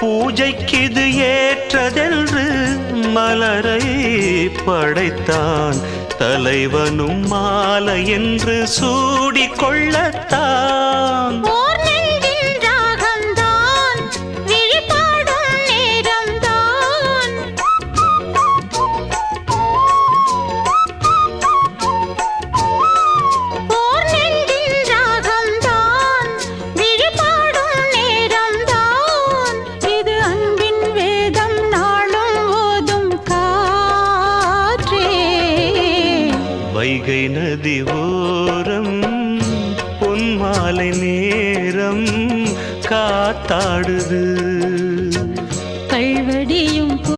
பூஜைக்கு இது ஏற்றதென்று மலரை படைத்தான் தலைவனும் மாலை என்று சூடிக்கொள்ளத்தான். வைகை நதி ஓரம் பொன்மாலை நேரம் காத்தாடுது.